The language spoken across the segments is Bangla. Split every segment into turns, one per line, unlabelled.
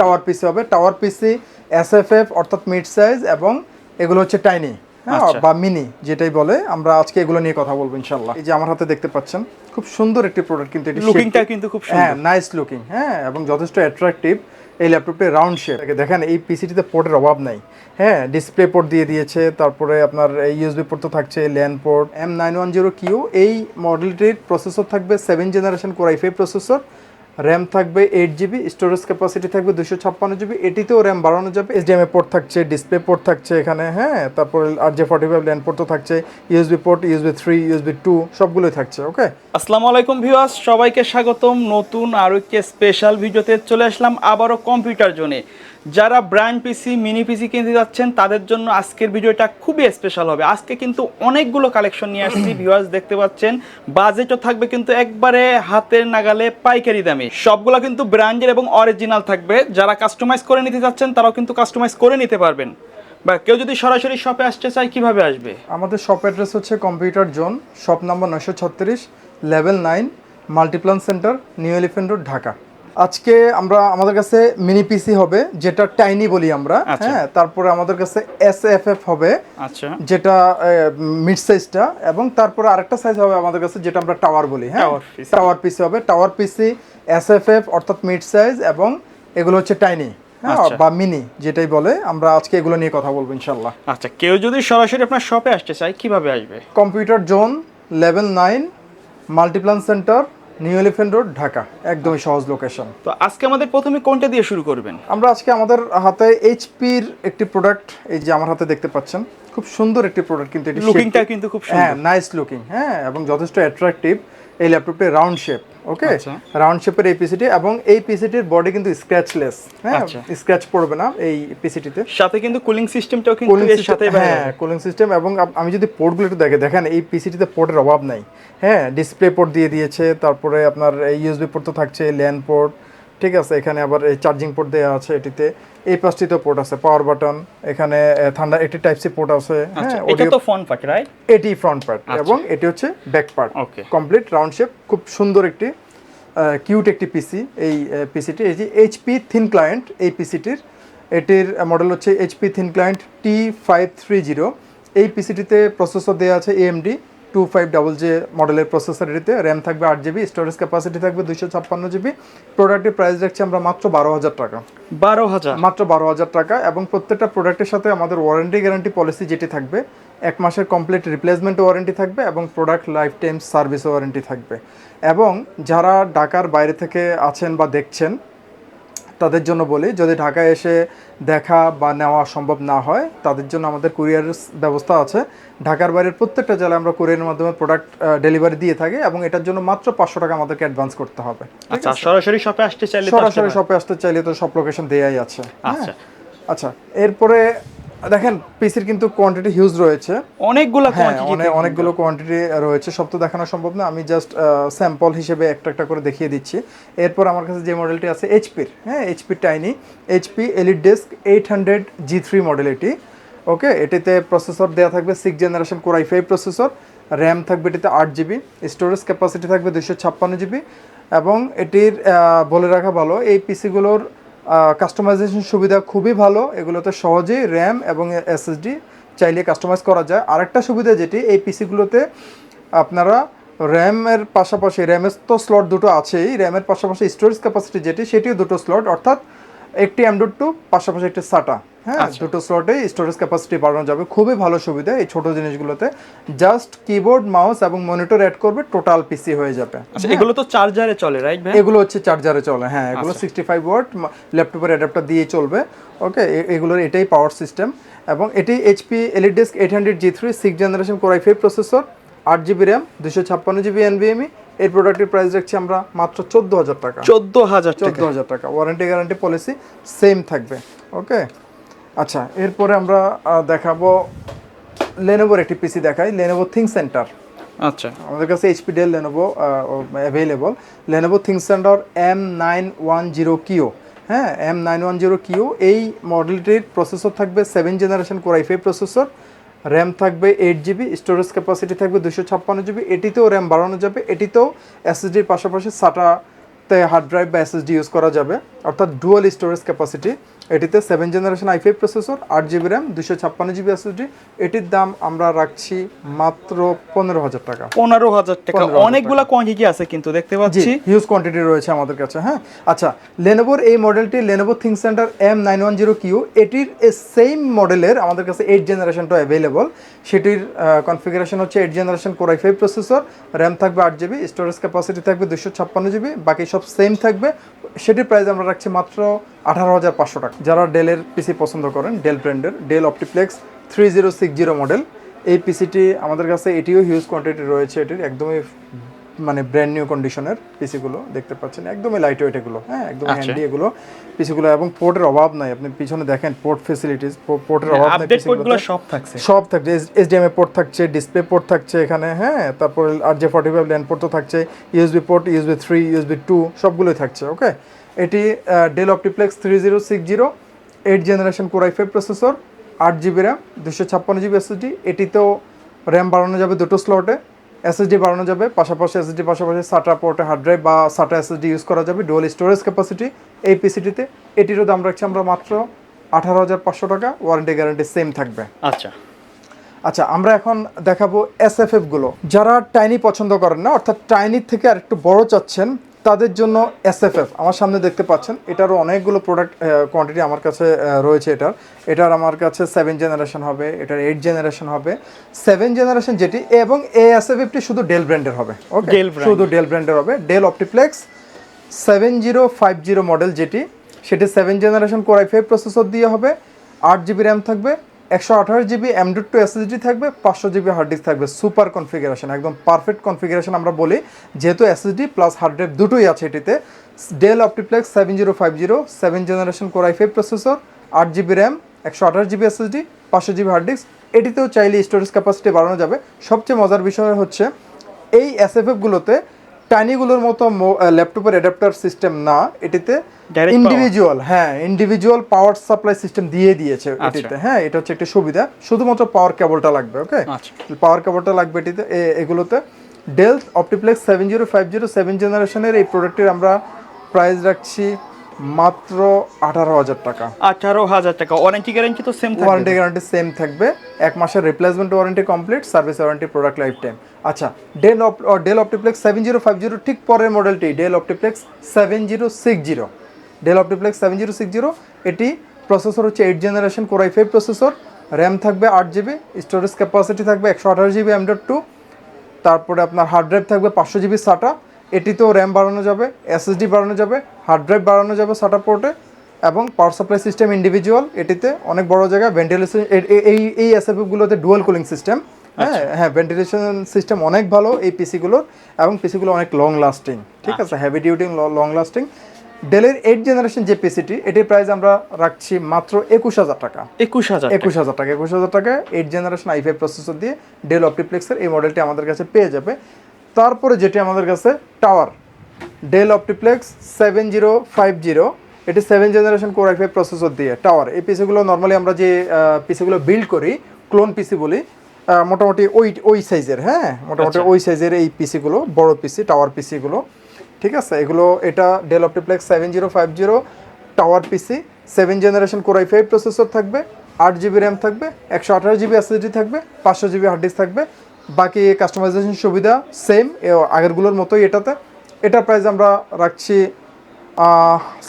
টাওয়ার পিসি হবে। Tower PC S F F অর্থাৎ মিড সাইজ এবং এগুলো হচ্ছে টাইনি হ্যাঁ?
আচ্ছা।
বা মিনি যেটাই বলে। আমরা আজকে এগুলো নিয়ে কথা বলব ইনশাল্লাহ এই যে আমার হাতে দেখতে পাচ্ছেন খুব সুন্দর একটি প্রোডাক্ট কিন্তু এটি
লুকিংটা কিন্তু খুব
হ্যাঁ নাইস লুকিং হ্যাঁ এবং যথেষ্ট অ্যাট্রাকটিভ এই ল্যাপটপটি রাউন্ড শেপ দেখেন এই পিসিটিতে পোর্টের অভাব নাই। হ্যাঁ ডিসপ্লে পোর্ট দিয়ে দিয়েছে তারপরে আপনার ইউএসবি পোর্ট তো থাকছে land port M nine one zero Q এই মডেলটির প্রসেসর থাকবে seven generation core i five processor RAM থাকবে এইট জিবি স্টোরেজ ক্যাপাসিটি থাকবে দুশো ছাপ্পান্ন জিবি এটিতেও র্যাম বাড়ানো যাবে। এসডিএমএ পোর্ট থাকছে ডিসপ্লে পোর্ট থাকছে এখানে হ্যাঁ? তারপরে R J forty five land port তো থাকছে USB port USB three USB two সবগুলোই থাকছে ওকে
আসসালামু আলাইকুম ভিউয়ার্স সবাইকে স্বাগতম। নতুন আরও একটি স্পেশাল ভিডিওতে চলে আসলাম, আবারও কম্পিউটার জোনে যারা ব্র্যান্ড পিসি মিনি পিসি কিনতে যাচ্ছেন তাদের জন্য আজকের ভিডিওটা খুবই স্পেশাল হবে। আজকে কিন্তু অনেকগুলো কালেকশন নিয়ে আসছি ভিউয়ার্স দেখতে পাচ্ছেন। বাজেটও থাকবে কিন্তু একবারে হাতের নাগালে পাইকারি দামে। সবগুলো কিন্তু ব্র্যান্ডের এবং অরিজিনাল থাকবে। যারা কাস্টমাইজ করে নিতে যাচ্ছেন তারাও কিন্তু কাস্টমাইজ করে নিতে পারবেন। বা কেউ যদি সরাসরি শপে আসতে চায় কীভাবে আসবে?
আমাদের শপ অ্যাড্রেস হচ্ছে কম্পিউটার জোন শপ নাম্বার নয়শো ছত্রিশ level nine Multiplan Center New Elephant Road Dhaka. আজকে আমরা আমাদের কাছে মিনি পিসি হবে যেটা টাইনি বলি আমরা
আচ্ছা।
হ্যাঁ তারপরে আমাদের কাছে এস এফ এফ হবে
আচ্ছা।
যেটা মিড সাইজটা এবং তারপরে আরেকটা সাইজ হবে আমাদের কাছে যেটা আমরা টাওয়ার বলি হ্যাঁ? টাওয়ার পিসি হবে। Tower PC S F F অর্থাৎ মিড সাইজ এবং এগুলো হচ্ছে টাইনি হ্যাঁ
আচ্ছা।
বা মিনি যেটাই বলে আমরা আজকে এগুলো নিয়ে কথা বলব ইনশাল্লাহ
আচ্ছা কেউ যদি সরাসরি আপনার শপে আসতে চায় কীভাবে আসবে?
Computer Zone level nine Multiplan Center New Elephant Road Dhaka একদমই সহজ লোকেশন
তো আজকে আমাদের প্রথমে কোনটা দিয়ে শুরু করবেন?
আমরা আজকে আমাদের হাতে এইচপির একটি প্রোডাক্ট এই যে আমার হাতে দেখতে পাচ্ছেন খুব সুন্দর একটি প্রোডাক্ট কিন্তু এটি
লুকিংটা কিন্তু খুব
হ্যাঁ নাইস লুকিং হ্যাঁ এবং যথেষ্ট অ্যাট্রাকটিভ এই ল্যাপটপটি রাউন্ড শেপ ওকে
আচ্ছা।
রাউন্ড শেপের এই পিসিটি এবং এই পিসিটির বডি কিন্তু স্ক্র্যাচলেস হ্যাঁ
আচ্ছা।
স্ক্র্যাচ পড়বে না এই পিসিটিতে
সাথে কিন্তু কুলিং সিস্টেমটাও কিন্তু
কুলিং
এর সাথে
হ্যাঁ কুলিং সিস্টেম এবং আমি যদি পোর্টগুলো একটু দেখে দেখেন এই পিসিটিতে পোর্টের অভাব নাই হ্যাঁ ডিসপ্লে পোর্ট দিয়ে দিয়েছে তারপরে আপনার ইউএসবি পোর্ট তো থাকছে ল্যান্ড পোর্ট ঠিক আছে এখানে আবার এই চার্জিং পোর্ট দেওয়া আছে এটিতে। এই পাশটিতে পোর্ট আছে পাওয়ার বাটন এখানে ঠান্ডা এটি টাইপ সি পোর্ট আছে
আচ্ছা
হ্যাঁ
এটা তো ফোন পার্ট রাইট
এটি ফ্রন্ট পার্ট এবং এটি হচ্ছে back part. Complete round shape খুব সুন্দর একটি কিউট একটি পিসি এই পিসিটি এই যে এইচপি থিন ক্লায়েন্ট এই পিসিটির এটির মডেল হচ্ছে HP thin client T five three zero এই পিসিটিতে প্রসেসর দেওয়া আছে AMD two five double J মডেলের প্রসেসর এটিতে র্যাম থাকবে আট জিবি স্টোরেজ ক্যাপাসিটি থাকবে দুশো ছাপ্পান্ন জিবি প্রোডাক্টের প্রাইস রাখছি আমরা মাত্র বারো হাজার টাকা।
বারো হাজার?
মাত্র বারো হাজার টাকা এবং প্রত্যেকটা প্রোডাক্টের সাথে আমাদের ওয়ারেন্টি গ্যারান্টি পলিসি যেটি থাকবে এক মাসের কমপ্লিট রিপ্লেসমেন্ট ওয়ারেন্টি থাকবে এবং product lifetime service warranty থাকবে। এবং যারা ঢাকার বাইরে থেকে আছেন বা দেখছেন তাদের জন্য বলি যদি ঢাকায় এসে দেখা বা নেওয়া সম্ভব না হয় তাদের জন্য আমাদের কুরিয়ার ব্যবস্থা আছে। ঢাকার বাইরের প্রত্যেকটা জেলায় আমরা কুরিয়ারের মাধ্যমে প্রোডাক্ট ডেলিভারি দিয়ে থাকি এবং এটার জন্য মাত্র পাঁচশো টাকা আমাদেরকে অ্যাডভান্স করতে হবে।
আচ্ছা সরাসরি শপে আসতে চাইলে
সরাসরি
সপে
শপে আসতে চাইলে তো সব লোকেশন দেয়াই আছে। হ্যাঁ?
আচ্ছা।
আচ্ছা এরপরে দেখেন পিসির কিন্তু কোয়ান্টিটি হিউজ রয়েছে।
অনেকগুলো
হ্যাঁ
quantity
অনেক
তে
অনেকগুলো কোয়ান্টিটি রয়েছে। সব তো দেখানো সম্ভব না। আমি জাস্ট স্যাম্পল হিসেবে একটা একটা করে দেখিয়ে দিচ্ছি। এরপর আমার কাছে যে মডেলটি আছে এইচপির হ্যাঁ HP tiny HP EliteDesk eight hundred G three model এটি। ওকে এটিতে প্রসেসর দেওয়া থাকবে six generation core i five processor RAM থাকবে এটিতে আট জিবি স্টোরেজ ক্যাপাসিটি থাকবে দুশো ছাপ্পান্ন জিবি এবং এটির বলে রাখা ভালো এই পিসিগুলোর কাস্টমাইজেশন সুবিধা খুবই ভালো। এগুলোতে সহজেই র্যাম এবং এসএসডি চাইলে কাস্টমাইজ করা যায়। আরেকটা সুবিধা যেটি, এই পিসিগুলোতে আপনারা র্যামের পাশাপাশি র্যামের তো স্লট দুটো আছেই র্যামের পাশাপাশি স্টোরেজ ক্যাপাসিটি যেটি, সেটিও দুটো স্লট অর্থাৎ একটি অ্যান্ড্রয়েড টু পাশাপাশি একটি সাটা হ্যাঁ দুটো স্লটে স্টোরেজ ক্যাপাসিটি বাড়ানো যাবে। খুবই ভালো সুবিধা এই ছোট জিনিসগুলোতে। জাস্ট কিবোর্ড মাউস এবং মনিটর অ্যাড করবে টোটাল পিসি হয়ে যাবে।
আচ্ছা এগুলো তো চার্জারে চলে রাইট ভাই
এগুলো হচ্ছে চার্জারে চলে হ্যাঁ এগুলো
আচ্ছা।
সিক্সটি ফাইভ ওয়াট ল্যাপটপের অ্যাডাপ্টার দিয়ে চলবে। ওকে এগুলোর এটাই পাওয়ার সিস্টেম এবং এটি HP EliteDesk eight hundred G three six generation core i five processor আট জিবি র্যাম দুশো ছাপ্পান্ন জিবি এনভিএমই এই প্রোডাক্টের প্রাইস রাখছি আমরা মাত্র চোদ্দ হাজার টাকা।
চোদ্দ হাজার
চোদ্দ
টাকা।
হাজার টাকা। ওয়ারেন্টি গ্যারান্টি পলিসি সেম থাকবে। ওকে আচ্ছা এরপরে আমরা দেখাবো লেনোভোর একটি পিসি দেখাই লেনোভো থিং সেন্টার
আচ্ছা।
আমাদের কাছে HP Dell Lenovo available Lenovo ThinkCentre M nine one zero Q হ্যাঁ M nine one zero Q এই মডেলটির প্রসেসর থাকবে seven generation core i five processor RAM থাকবে এইট জিবি স্টোরেজ ক্যাপাসিটি থাকবে দুশো ছাপ্পান্ন জিবি এটিতেও র্যাম বাড়ানো যাবে এটিতেও এসএসডির পাশাপাশি সাটাতে হার্ড ড্রাইভ বা এসএসডি ইউজ করা যাবে অর্থাৎ ডুয়াল স্টোরেজ ক্যাপাসিটি এটিতে seven generation i five processor আট জিবি র্যাম দুশো ছাপ্পান্ন জিবি এসএসডি এটির দাম আমরা রাখছি মাত্র পনেরো হাজার টাকা।
পনেরো হাজার টাকা।
15,000
অনেকগুলা কোয়ান্টিটি আছে কিন্তু দেখতে পাচ্ছি।
হিউজ কোয়ান্টিটি রয়েছে আমাদের কাছে হ্যাঁ? আচ্ছা লেনোভোর এই মডেলটি Lenovo ThinkCentre M nine one zero Q এটির সেম মডেলের আমাদের কাছে এইট জেনারেশনটা অ্যাভেলেবল সেটির কনফিগারেশন হচ্ছে eight generation core i five processor RAM থাকবে আট জিবি স্টোরেজ ক্যাপাসিটি থাকবে দুশো ছাপ্পান্ন জিবি বাকি সব সেম থাকবে। সেটির প্রাইস আমরা রাখছি মাত্র আঠারো হাজার পাঁচশো টাকা। যারা ডেলের পিসি পছন্দ করেন ডেল ব্র্যান্ডের Dell OptiPlex three zero six zero model. এই পিসিটি আমাদের কাছে এটিও হিউজ কোয়ান্টিটি রয়েছে এটির একদমই মানে ব্র্যান্ড নিউ কন্ডিশনের পিসিগুলো দেখতে পাচ্ছেন। একদমই লাইট ওয়েট এগুলো হ্যাঁ একদম
আচ্ছা।
হ্যান্ডি এগুলো পিসিগুলো এবং পোর্টের অভাব নাই। আপনি পিছনে দেখেন পোর্ট ফেসিলিটিস পোর্টের অভাব নাই
পোর্টগুলো সব থাকছে।
সব থাকছে এইচডিএমআই পোর্ট থাকছে ডিসপ্লে পোর্ট থাকছে এখানে হ্যাঁ তারপর R J forty five land port তো থাকছে USB port USB three USB two সবগুলোই থাকছে okay Dell OptiPlex three zero six zero eight generation core i five processor আট জিবি র্যাম দুশো ছাপ্পান্ন জিবি এসএসডি এটিতেও র্যাম বাড়ানো যাবে দুটো স্লটে এসএসডি বাড়ানো যাবে পাশাপাশি এসএসডি পাশাপাশি সাটা পোর্টে হার্ড ড্রাইভ বা সাটা এসএসডি ইউজ করা যাবে ডুয়াল স্টোরেজ ক্যাপাসিটি এই পিসিটিতে এটিরও দাম রাখছি আমরা মাত্র আঠারো হাজার পাঁচশো টাকা ওয়ারেন্টি গ্যারান্টি সেম থাকবে।
আচ্ছা।
আচ্ছা আমরা এখন দেখাবো এসএফএফগুলো। যারা টাইনি পছন্দ করেন না অর্থাৎ টাইনির থেকে আর একটু বড় চাচ্ছেন তাদের জন্য এসএফএফ আমার সামনে দেখতে পাচ্ছেন এটারও অনেকগুলো প্রোডাক্ট কোয়ান্টিটি আমার কাছে রয়েছে এটার। এটার আমার কাছে সেভেন জেনারেশন হবে এটার এইট জেনারেশন হবে। সেভেন জেনারেশন যেটি এবং এই এসএফএফটি শুধু ডেল ব্র্যান্ডের হবে ওকে শুধু ডেল ব্র্যান্ডের হবে। Dell OptiPlex seven zero five zero model যেটি সেটি seven generation core i five processor দিয়ে হবে আট জিবি র্যাম থাকবে একশো আঠাশ GB M dot two SSD থাকবে, পাঁচশো জিবি হার্ড ডিস্ক থাকবে সুপার কনফিগারেশন একদম পারফেক্ট কনফিগারেশন আমরা বলি। যেহেতু এসএসডি প্লাস হার্ড ড্রাইভ দুটোই আছে এটিতে Dell OptiPlex seven zero five zero seven generation core i five processor আট জিবি র্যাম একশো আঠাশ জিবি এসএসডি পাঁচশো জিবি হার্ড ডিস্ক এটিতেও চাইলে স্টোরেজ ক্যাপাসিটি বাড়ানো যাবে। সবচেয়ে মজার বিষয় হচ্ছে, এই এসএফএফগুলোতে টাইনিগুলোর মতো ল্যাপটপের অ্যাডাপ্টার সিস্টেম না এটিতে ইন্ডিভিজুয়াল হ্যাঁ ইন্ডিভিজুয়াল পাওয়ার সাপ্লাই সিস্টেম দিয়ে দিয়েছে
আচ্ছা।
এটিতে। হ্যাঁ এটা হচ্ছে একটা সুবিধা। শুধুমাত্র পাওয়ার কেবলটা লাগবে ওকে পাওয়ার কেবলটা লাগবে এটিতে এ- এগুলোতে। Dell OptiPlex seven zero five zero seven জেনারেশনের এই প্রোডাক্টের আমরা প্রাইস রাখছি মাত্র আঠারো হাজার টাকা।
আঠারো হাজার টাকা। ওয়ারেন্টি গ্যারান্টি তো সেম
ওয়ারেন্টি গ্যারান্টি সেম থাকবে। এক মাসের replacement warranty complete service warranty product lifetime আচ্ছা Dell op Dell OptiPlex seven zero five zero ঠিক পরের মডেলটি Dell OptiPlex seven zero six zero Dell OptiPlex seven zero six zero এটি প্রসেসর হচ্ছে eight generation core i five processor RAM থাকবে আট জিবি স্টোরেজ ক্যাপাসিটি থাকবে একশো আঠাশ জিবি এম ডট টু তারপরে আপনার হার্ড ড্রাইভ থাকবে পাঁচশো জিবি সাটা এটিতেও র্যাম বাড়ানো যাবে এসএসডি বাড়ানো যাবে হার্ড ড্রাইভ বাড়ানো যাবে সাটা পোর্টে এবং পাওয়ার সাপ্লাই সিস্টেম ইন্ডিভিজুয়াল এটিতে অনেক বড় জায়গায় ভেন্টিলেশন এই এই এসএফগুলোতে ডুয়াল কুলিং সিস্টেম হ্যাঁ হ্যাঁ ভেন্টিলেশন সিস্টেম অনেক ভালো এই পিসিগুলোর এবং পিসিগুলো অনেক লং লাস্টিং ঠিক আছে হেভি ডিউটি লং লাস্টিং ডেলের এইট জেনারেশন যে পিসিটি এটির প্রাইস আমরা রাখছি মাত্র একুশ হাজার টাকা।
একুশ হাজার
একুশ হাজার টাকা একুশ হাজার টাকা eight generation i five processor দিয়ে ডেল অপটিপ্লেক্সের এই মডেলটি আমাদের কাছে পেয়ে যাবে। তারপরে যেটি আমাদের কাছে tower Dell OptiPlex seven zero five zero এটি seven generation core five processor দিয়ে টাওয়ার এই পিসিগুলো নর্মালি আমরা যে পিসিগুলো বিল্ড করি ক্লোন পিসি বলি মোটামুটি ওই ওই সাইজের হ্যাঁ? মোটামুটি ওই সাইজের এই পিসিগুলো বড় পিসি টাওয়ার পিসিগুলো ঠিক আছে? এগুলো এটা Dell OptiPlex seven zero five zero tower PC seven generation core i five processor থাকবে আট জিবি র্যাম থাকবে একশো আঠাশ জিবি এসএসডি থাকবে পাঁচশো জিবি হার্ড ডিস্ক থাকবে বাকি কাস্টমাইজেশন সুবিধা সেম আগেরগুলোর মতোই এটাতে এটার প্রাইস আমরা রাখছি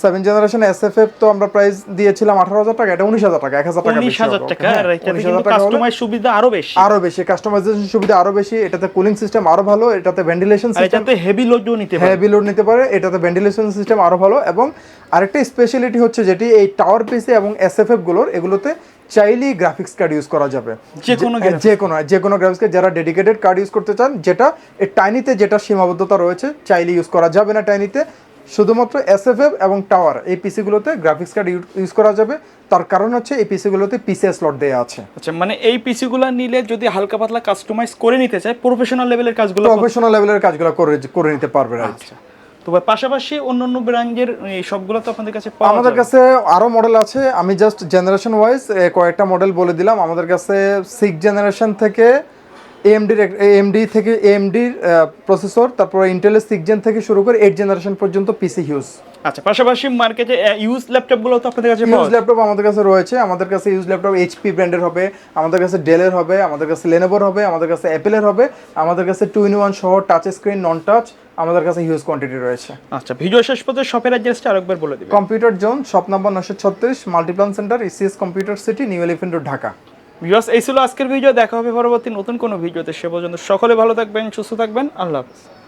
seven generation S F F তো আমরা প্রাইস দিয়েছিলাম আঠারো হাজার টাকা এটা উনিশ হাজার টাকা এক হাজার টাকা
উনিশ হাজার টাকা
okay? হ্যাঁ,
আর এটাতে
19,000
কিন্তু
টাকা
কাস্টমাইজ সুবিধা আরও বেশি
আরও বেশি কাস্টমাইজেশন সুবিধা আরও বেশি এটাতে কুলিং সিস্টেম আরও ভালো এটাতে ভেন্টিলেশন সিস্টেম
এটাতে হেভি লোডও নিতে পারে
হেভি লোড নিতে পারে এটাতে ভেন্টিলেশন সিস্টেম আরও ভালো এবং আরেকটা স্পেশালিটি হচ্ছে যেটি এই টাওয়ার পিসি এবং এসএফএফগুলোর এগুলোতে চাইলেই গ্রাফিক্স কার্ড ইউজ করা যাবে।
যে কোনো
যে- কোনো যে কোনো গ্রাফিক্স কার্ড যারা ডেডিকেটেড কার্ড ইউজ করতে চান যেটা টাইনিতে যেটা সীমাবদ্ধতা রয়েছে চাইলে ইউজ করা যাবে না টাইনিতে শুধুমাত্র এস এফ এসএফএফ এবং টাওয়ার এই পিসিগুলোতে গ্রাফিক্স কার্ড ইউজ করা যাবে। তার কারণ হচ্ছে এই পিসিগুলোতে পিসিএস স্লট দেওয়া আছে।
আচ্ছা মানে এই পিসিগুলো নিলে যদি হালকা পাতলা কাস্টমাইজ করে নিতে চায় প্রফেশনাল লেভেলের কাজগুলো
প্রফেশনাল লেভেলের কাজগুলো করে করে নিতে পারবে
আচ্ছা। তো পাশাপাশি অন্য অন্য ব্র্যান্ডের এই সবগুলো তো আপনাদের কাছে
আমাদের কাছে আরও মডেল আছে। আমি জাস্ট জেনারেশন ওয়াইজ কয়েকটা মডেল বলে দিলাম। আমাদের কাছে সিক্স জেনারেশন থেকে এএমডির এএমডি থেকে এএমডির প্রসেসর তারপরে ইন্টেলের সিক্স জেন থেকে শুরু করে এইট জেনারেশন পর্যন্ত পিসি হিউজ
আচ্ছা পাশাপাশি মার্কেটে ইউজ ল্যাপটপগুলো তো আপনাদের কাছে
ইউজ ল্যাপটপ আমাদের কাছে রয়েছে আমাদের কাছে ইউজ ল্যাপটপ এইচপি ব্র্যান্ডের হবে আমাদের কাছে ডেলের হবে আমাদের কাছে লেনোভোর হবে আমাদের কাছে অ্যাপেলের হবে আমাদের কাছে টু ইন ওয়ান সহ টাচ স্ক্রিন নন টাচ আমাদের কাছে হিউজ কোয়ান্টিটি রয়েছে।
আচ্ছা ভিডিও শেষ পর্যন্ত শপের অ্যাড্রেসটা আরেকবার বলে দিবেন।
কম্পিউটার জোন শপ নাম্বার নশো ছত্রিশ Multiplan Center ECS Computer City New Elephant Road Dhaka
viewers এই ছিল আজকের ভিডিও দেখা হবে পরবর্তী নতুন কোনো ভিডিওতে। সে পর্যন্ত সকলে ভালো থাকবেন সুস্থ থাকবেন আল্লাহ হাফেজ।